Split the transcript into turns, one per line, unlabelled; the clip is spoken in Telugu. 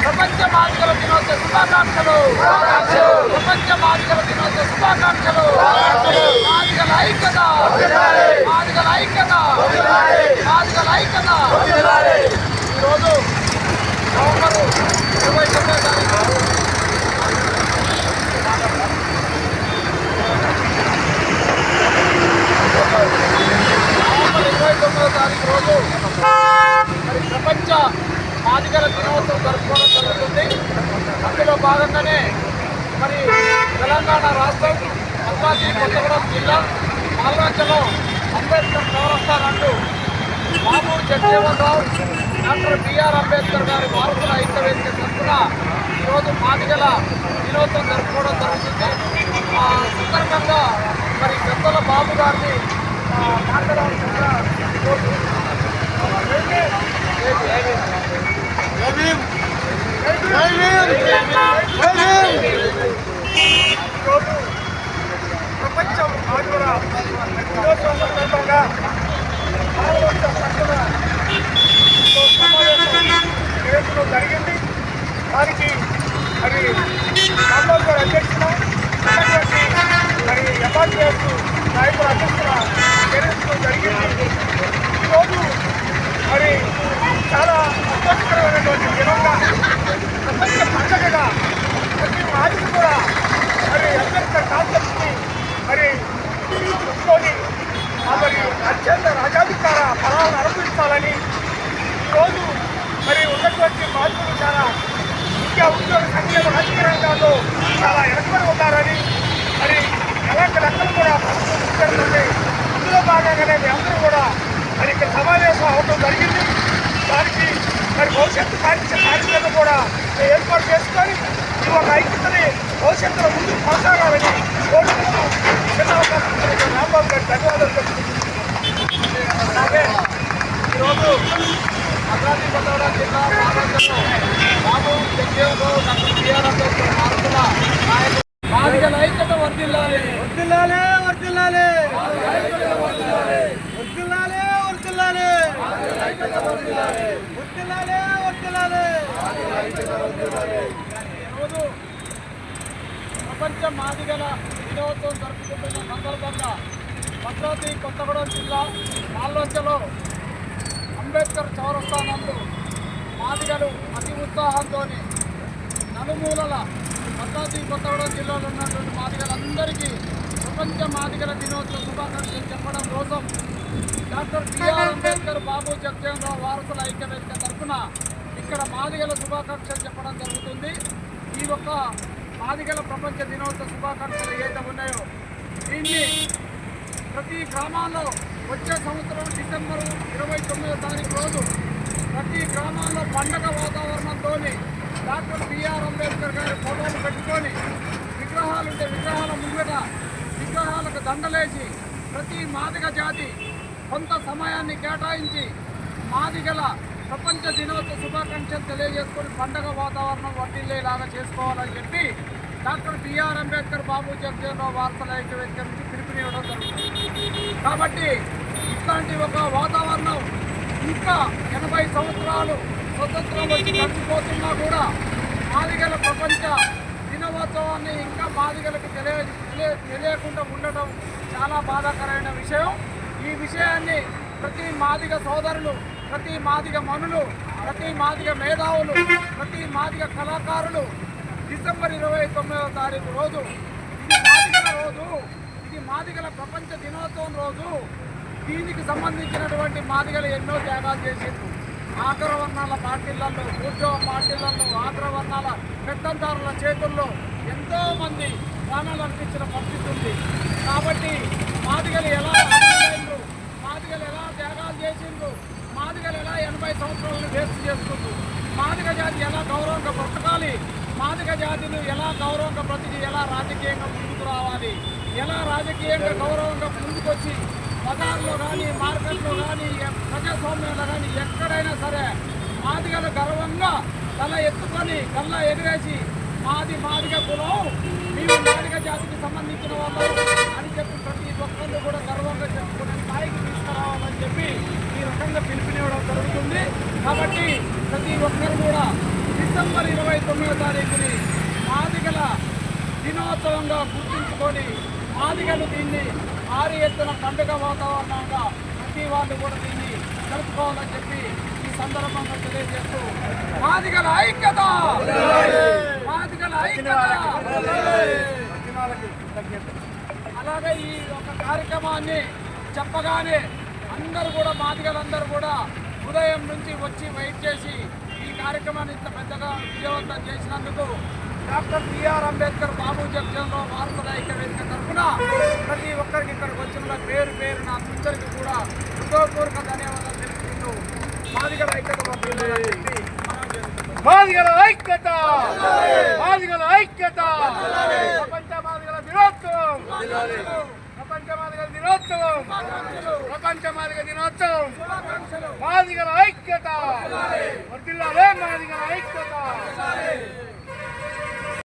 ప్రపంచ మాదిగల దినోత్సవ శుభాకాంక్షలు ప్రపంచ మాదిగల దినోత్సవ శుభాకాంక్షలు మాదిగల ఐక్యత మాదిగల ఐక్యత మాదిగల ఐక్యత ఈరోజు నవంబర్ ఇరవై తొమ్మిదో తారీఖు నవంబర్ ఇరవై తొమ్మిదో తారీఖు రోజు ప్రపంచ మాదిగల దినోత్సవం జరుపుకోవడం జరుగుతుంది అందులో భాగంగానే మరి తెలంగాణ రాష్ట్రం భద్రాద్రి కొత్తగూడెం జిల్లా పాల్వంచలో అంబేద్కర్ చౌరస్తానంటూ మామూలు జగజీవన్ రావు డాక్టర్ బిఆర్ అంబేద్కర్ గారి వారసుల ఐక్యవేదిక తరఫున ఈరోజు మాదిగల దినోత్సవం జరుపుకోవడం జరుగుతుంది ఆ సందర్భంగా మరి పెద్దల బాబు గారిని ఆ, మాట్లాడవలసిందిగా కోరుతున్నాను.
ఈరోజు ప్రపంచం ఆదివర దినోత్సవం సందర్భంగా జరిగింది దానికి మరి రాంబాబు గారి అధ్యక్షున మరి ఎంఆర్పిఎస్ నాయకుల జరిగింది ఈరోజు మరి చాలా సంతోషకరమైనటువంటి దినంగా ప్రపంచ పండగగా ప్రతి మాదిరి కూడా మరి అంబేద్కర్ కాన్సెప్ట్ని మరి చూసుకొని మరి అత్యంత రాజాధికార ఫలాలను అనుభవించాలని ఈరోజు మరి ఉన్నటువంటి మాదిరులు చాలా ముఖ్య ఉద్యోగ సంక్షేమ రాజకీయ రంగాల్లో చాలా వెనకబడి ఉన్నారని మరి ఎలాంటి రకాలు కూడా జరుగుతుంది అందులో భాగంగానే మీ అందరూ కూడా మరి ఇక్కడ సమావేశం మరి భవిష్యత్తు కార్య కార్యక్రమం కూడా ఏర్పాటు చేసుకొని ఈ ఒక ఐక్యతని భవిష్యత్తులో ముందుకు కొనసాగాలని కోరుకుంటూ చిన్న అవకాశం ఇచ్చినటువంటి రాంబాబు గారికి ధన్యవాదాలు తెలుపుతున్నాను.
అలాగే ఈరోజు భద్రాద్రి కొత్తగూడెం జిల్లా పార్లమెంటులో బాబు జగజీవన్ రావు డాక్టర్ బిఆర్ అంబేద్కర్ వారసుల నాయకులు. మాదిగల ఐక్యత వర్ధిల్లాలి.
వర్ధిల్లాలే వర్ధిల్లాలే.
ఈరోజు ప్రపంచ మాదిగల దినోత్సవం జరుపుకుంటున్న సందర్భంగా భద్రాద్రి కొత్తగూడెం జిల్లా పాల్వంచలో అంబేద్కర్ చౌరస్థానంలో మాదిగలు అతి ఉత్సాహంతో నలుమూలల భద్రాద్రి కొత్తగూడెం జిల్లాలో ఉన్నటువంటి మాదిగలందరికీ ప్రపంచ మాదిగల దినోత్సవ శుభాకాంక్షలు చెప్పడం కోసం డాక్టర్ బిఆర్ అంబేద్కర్ బాబు జగజీవన్ వారసుల ఐక్యవేదిక తరఫున ఇక్కడ మాదిగల శుభాకాంక్షలు చెప్పడం జరుగుతుంది. ఈ యొక్క మాదిగల ప్రపంచ దినోత్సవ శుభాకాంక్షలు ఏదైతే ఉన్నాయో దీన్ని ప్రతి గ్రామాల్లో వచ్చే సంవత్సరం డిసెంబర్ ఇరవై తొమ్మిదో తారీఖు రోజు ప్రతి గ్రామాల్లో పండగ వాతావరణంతో డాక్టర్ బిఆర్ అంబేద్కర్ గారి ఫోటోలు పెట్టుకొని విగ్రహాలు ఉంటే విగ్రహాల ముందు దండలేసి ప్రతి మాదిగ జాతి కొంత సమయాన్ని కేటాయించి మాదిగల ప్రపంచ దినోత్సవ శుభాకాంక్షలు తెలియజేసుకొని పండగ వాతావరణం వడ్డీలేలాగా చేసుకోవాలని చెప్పి డాక్టర్ బిఆర్ అంబేద్కర్ బాబు జగజీవనరావు వార్తల ఐక్యవేదిక నుంచి పిలుపునివ్వడం జరుగుతుంది. కాబట్టి ఇట్లాంటి ఒక వాతావరణం ఇంకా ఎనభై సంవత్సరాలు స్వతంత్రం వచ్చి గడిచిపోతున్నా కూడా మాదిగల ప్రపంచ దినోత్సవాన్ని ఇంకా మాదిగలకు తెలియ తెలియ తెలియకుండా ఉండటం చాలా బాధాకరమైన విషయం. ఈ విషయాన్ని ప్రతి మాదిగ సోదరులు ప్రతి మాదిగ మనులు ప్రతి మాదిగ మేధావులు ప్రతి మాదిగ కళాకారులు డిసెంబర్ ఇరవై తొమ్మిదవ తారీఖు రోజు ఇది మాదిగల రోజు ఇది మాదిగల ప్రపంచ దినోత్సవం రోజు దీనికి సంబంధించినటువంటి మాదిగలు ఎన్నో త్యాగాలు చేసిండ్రు. ఆగ్రవర్ణాల పార్టీలలో ఉద్యోగ పార్టీలలో ఆగ్రవర్ణాల పెద్దదారుల చేతుల్లో ఎంతోమంది ప్రాణాలు అర్పించిన పరిస్థితి ఉంది. కాబట్టి మాదిగలు ఎలా మాదిగలు ఎలా త్యాగాలు చేసిండ్రు మాదిగలు ఎలా ఎనభై సంవత్సరాలను వేస్ట్ చేస్తుండ్రు మాదిగ జాతి ఎలా గౌరవంగా బ్రతకాలి మాదిగ జాతిని ఎలా గౌరవంగా బ్రతికి ఎలా రాజకీయంగా ముందుకు రావాలి ఎలా రాజకీయంగా గౌరవంగా ముందుకొచ్చి బజార్లో కానీ మార్కెట్లో కానీ ప్రజాస్వామ్యంలో కానీ ఎక్కడైనా సరే మాదిగలు గర్వంగా తల ఎత్తుకొని కళ్ళ ఎగిరేసి మాది మాదిగ కులం మేము నాటక జాతికి సంబంధించిన వాళ్ళం అని చెప్పి ప్రతి ఒక్కళ్ళు కూడా గర్వంగా చెప్పుకోవడానికి స్థాయికి తీసుకురావాలని చెప్పి ఈ రకంగా పిలుపునివ్వడం జరుగుతుంది. కాబట్టి ప్రతి ఒక్కరు కూడా డిసెంబర్ ఇరవై తొమ్మిదో తారీఖుని ఆదిగల దినోత్సవంగా గుర్తించుకొని ఆదిగలు దీన్ని ఆరి ఎత్తున పండుగ వాతావరణంగా ప్రతి వాళ్ళు కూడా దీన్ని జరుపుకోవాలని చెప్పి సందర్భంగా తెలియజేస్తూ మాదిగల ఐక్యత! మాదిగల ఐక్యత! అలాగే ఈ ఒక కార్యక్రమాన్ని చెప్పగానే అందరూ కూడా మాదిగలందరూ కూడా ఉదయం నుంచి వచ్చి వెయిట్ చేసి ఈ కార్యక్రమాన్ని ఇంత పెద్దగా విజయవంతం చేసినందుకు డాక్టర్ బిఆర్ అంబేద్కర్ బాబు జగ్జన్లో భారత ఐక్య వేదిక తరఫున ప్రతి ఒక్కరికి ఇక్కడికి వచ్చిన పేరు పేరు నా అందరికీ కూడా హృదయపూర్వక ధన్యవాదాలు తెలుపుకుంటూ మాదిగల ఐక్యత వర్ధిల్లాలని చెప్పి మనం చేస్తున్నాం.
మాదిగల ఐక్యత! మాదిగల ఐక్యత! ప్రపంచ మాదిగల దినోత్సవం ప్రపంచ మాదిగల దినోత్సవం ప్రపంచ మాదిగ దినోత్సవం
శుభాకాంక్షలు
మాదిగల ఐక్యత! వర్ధిల్లాలే మాదిగల ఐక్యత!